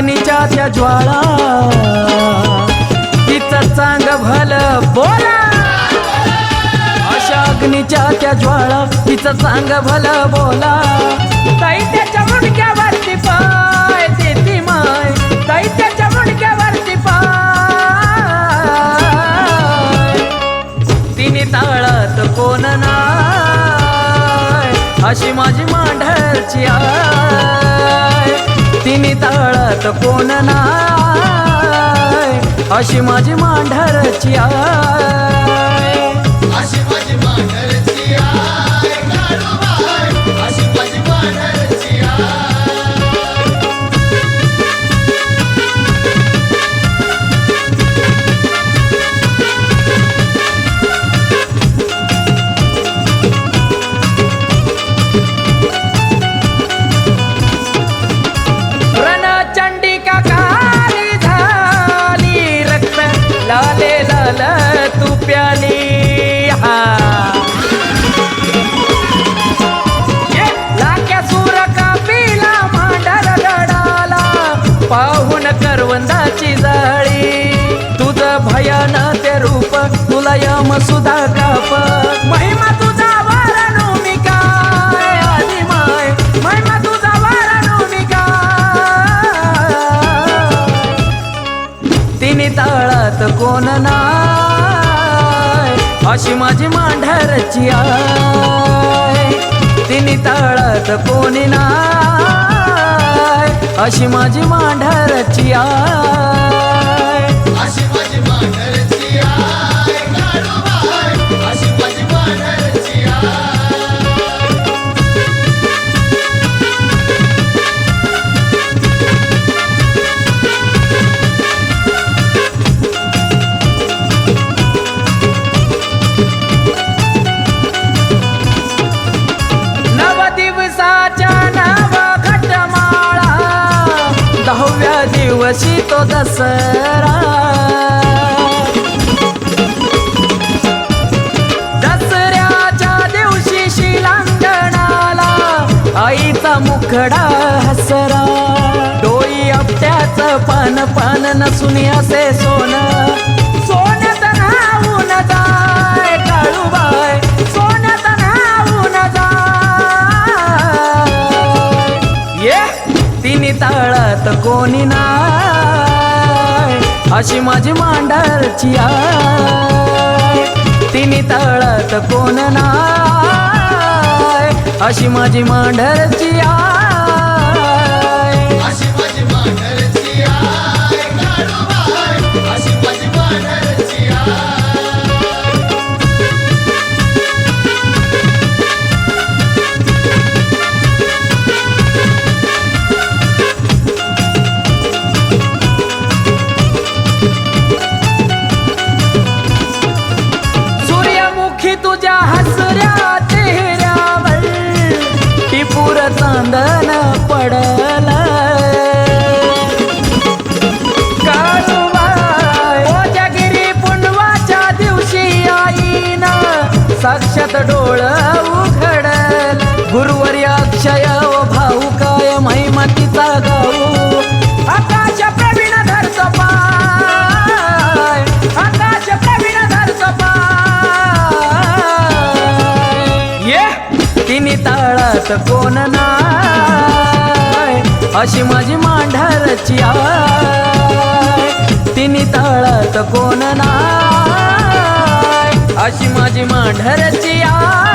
त्या ज्वाळा तिचं चांग भल बोला. अशा अग्नीच्या त्या ज्वाळा तिचं चांग भल बोला. ताई त्याच्या मुंडक्यावरती पाय देती माय. ताई त्याच्या मुंडक्यावरती पाय. तिने ताळत कोण ना अशी माझी मांढरची आय तिने ताळत कोण नाय अशी माझी मांढरची आय लाले तू प्याली हा. तिने ताळात कोण नाय अशी माझी मांढरची आय तिने ताळात कोणी नाय अशी माझी मांढरची आय दिवशी तो दसरा? दसऱ्याच्या दिवशी शिलांगणाला आईचा मुखडा हसरा. डोई आपट्याच पान पान नसून असे सोन. सोन जाय. अशी माझी मांडरची तिने तळत कोण नाय? अशी माझी मांढरची तुझ्या हसऱ्या चेहऱ्यावर टिपूर चांदन पडल काळूबाई कोजागिरी पुंडवाच्या दिवशी आईना साक्षात डो करत कोण नाय अशी माझी मांढरची आय तिने तळत कोण नाय अशी माझी मांढरची आय